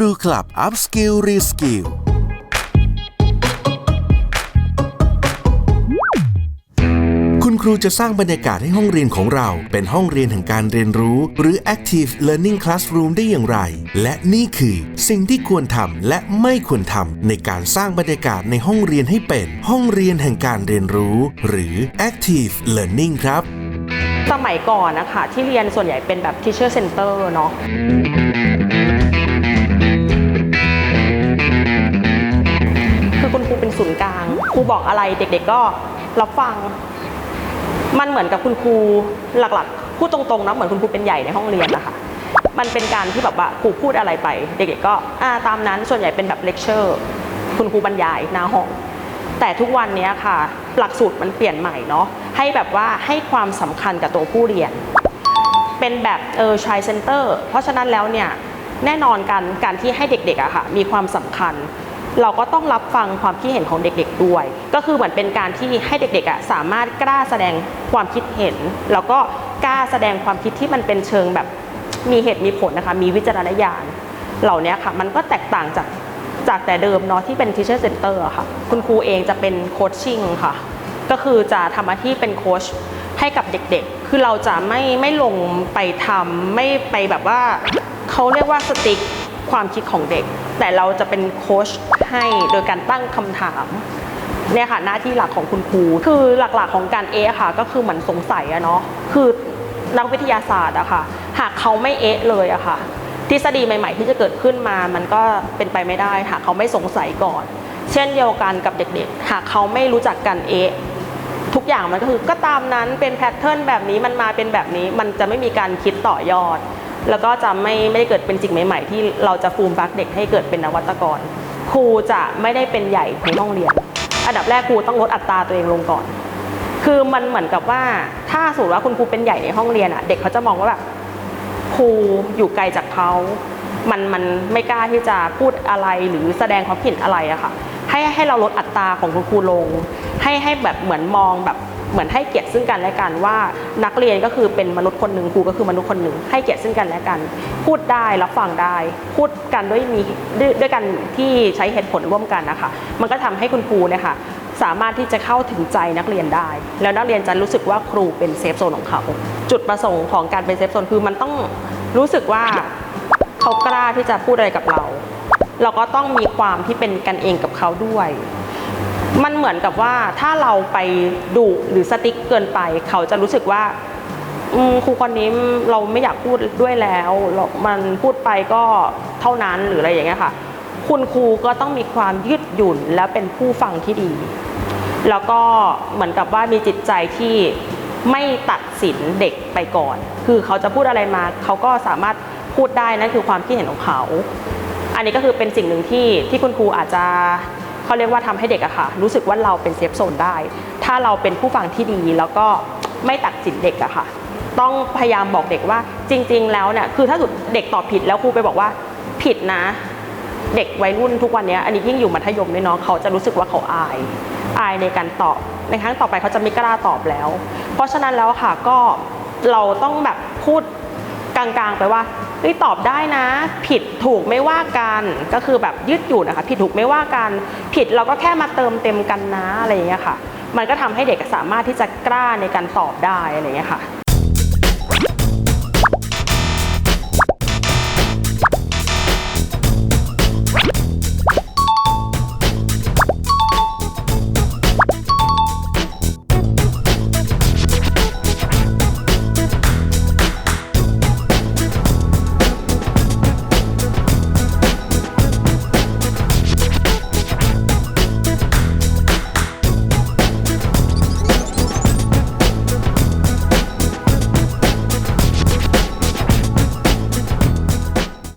ครูคลับ Upskill Reskill คุณครูจะสร้างบรรยากาศให้ห้องเรียนของเรา เป็นห้องเรียนแห่งการเรียนรู้ หรือ Active Learning Classroom ได้อย่างไร และนี่คือสิ่งที่ควรทำและไม่ควรทำในการสร้างบรรยากาศในห้องเรียนให้เป็น ห้องเรียนแห่งการเรียนรู้ หรือ Active Learning ครับ สมัยก่อนนะคะที่เรียนส่วนใหญ่เป็นแบบ teacher center เนาะ รูบอกอะไรเด็กๆก็รับฟัง มันเหมือนกับคุณครูหลักๆพูดตรงๆนะเหมือนคุณครูเป็นใหญ่ในห้องเรียนนะคะมันเป็นการที่แบบว่าครูพูดอะไรไป เด็กๆก็อ่าตามนั้นส่วนใหญ่เป็นแบบเลคเชอร์คุณครูบรรยายหน้าห้อง แต่ทุกวันนี้ค่ะ หลักสูตรมันเปลี่ยนใหม่เนาะให้แบบว่าให้ความสำคัญกับตัวผู้เรียน เป็นแบบเออชายเซนเตอร์เพราะฉะนั้นแล้วเนี่ยแน่นอนการการที่ให้เด็กๆอะค่ะมีความสำคัญ เราก็ต้องรับฟังความคิดเห็นของเด็กๆด้วย ก็คือเหมือนเป็นการที่ให้เด็กๆอะสามารถกล้าแสดงความคิดเห็น แล้วก็กล้าแสดงความคิดที่มันเป็นเชิงแบบมีเหตุมีผลนะคะ มีวิจารณญาณ เหล่านี้ค่ะ มันก็แตกต่างจากจากแต่เดิมเนาะที่เป็น teacher center อะค่ะ คุณครูเองจะเป็นโคชชิ่งค่ะ ก็คือจะทำหน้าที่เป็นโค้ชให้กับเด็กๆ คือเราจะไม่ไม่ลงไปทำไม่ไปแบบว่าเขาเรียกว่าสติ๊กความคิดของเด็ก แต่เราจะเป็นโค้ชให้โดยการตั้งคำถามเนี่ยค่ะหน้าที่หลักของคุณครู คือหลักๆของการเอะค่ะ ก็คือเหมือนสงสัยอะเนาะคือนักวิทยาศาสตร์อะค่ะ หากเขาไม่เอะเลยอะค่ะ ทฤษฎีใหม่ ๆ ที่จะเกิดขึ้นมา มันก็เป็นไปไม่ได้หากเขาไม่สงสัยก่อน เช่นเดียวกันกับเด็กๆ หากเขาไม่รู้จักการเอะทุกอย่างมันก็คือก็ตามนั้นเป็นแพทเทิร์นแบบนี้มันมาเป็นแบบนี้มันจะไม่มีการคิดต่อยอด แล้วก็จะไม่ไม่ได้เกิดเป็นสิ่งใหม่ ๆ ที่เราจะฟูมฟักเด็กให้เกิดเป็นนวัตกร ครูจะไม่ได้เป็นใหญ่ในห้องเรียน อันดับแรกครูต้องลดอัตราตัวเองลงก่อน คือมันเหมือนกับว่าถ้าสมมติว่าคุณครูเป็นใหญ่ในห้องเรียนอะเด็กเขาจะมองว่าแบบครูอยู่ไกลจากเขา มันมันไม่กล้าที่จะพูดอะไรหรือแสดงความคิดเห็นอะไรอะค่ะให้ให้เราลดอัตราของคุณครูลง ให้ให้แบบเหมือนมองแบบ เหมือนให้เกียรติซึ่งกันและกันว่า นักเรียนก็คือเป็นมนุษย์คนหนึ่งครูก็คือมนุษย์คนหนึ่งให้เกียรติซึ่งกันและกัน พูดได้รับฟังได้ พูดกันด้วยมีด้วยด้วยกันที่ใช้เหตุผลร่วมกันนะคะมันก็ทำให้คุณครูเนี่ยค่ะสามารถที่จะเข้าถึงใจนักเรียนได้ แล้วนักเรียนจะรู้สึกว่าครูเป็นเซฟโซนของเขาจุดประสงค์ของการเป็นเซฟโซนคือมันต้องรู้สึกว่าเขากล้าที่จะพูดอะไรกับเรา เราก็ต้องมีความที่เป็นกันเองกับเขาด้วย มันเหมือนกับว่าถ้าเราไปดุหรือสติ๊กเกินไป เขาจะรู้สึกว่าครูคนนี้เราไม่อยากพูดด้วยแล้วมันพูดไปก็เท่านั้นหรืออะไรอย่างเงี้ยค่ะ คุณครูก็ต้องมีความยืดหยุ่นและเป็นผู้ฟังที่ดี แล้วก็เหมือนกับว่ามีจิตใจที่ไม่ตัดสินเด็กไปก่อน คือเขาจะพูดอะไรมา เขาก็สามารถพูดได้นั่นคือความคิดเห็นของเขา อันนี้ก็คือเป็นสิ่งหนึ่งที่ที่คุณครูอาจจะ เขาเรียกว่าทำให้เด็กอะค่ะ รู้สึกว่าเราเป็นเซฟโซนได้ ถ้าเราเป็นผู้ฟังที่ดีแล้วก็ไม่ตัดสินเด็กอะค่ะ ต้องพยายามบอกเด็กว่าจริง ๆ แล้วเนี่ยคือถ้าสุดเด็กตอบผิดแล้วครูไปบอกว่าผิดนะ เด็กวัยรุ่นทุกวันนี้อันนี้ยิ่งอยู่มัธยมด้วยเนาะเขาจะรู้สึกว่าเขาอาย อายในการตอบในครั้งต่อไปเขาจะไม่กล้าตอบแล้ว เพราะฉะนั้นแล้วค่ะก็เราต้องแบบพูดกลางๆไปว่า เฮ้ยตอบได้นะ ผิดถูกไม่ว่ากันก็คือแบบยืดหยุ่นนะคะ ผิดถูกไม่ว่ากัน ผิดเราก็แค่มาเติมเต็มกันนะอะไรอย่างเงี้ยค่ะ มันก็ทำให้เด็กสามารถที่จะกล้าในการตอบได้อะไรอย่างเงี้ยค่ะ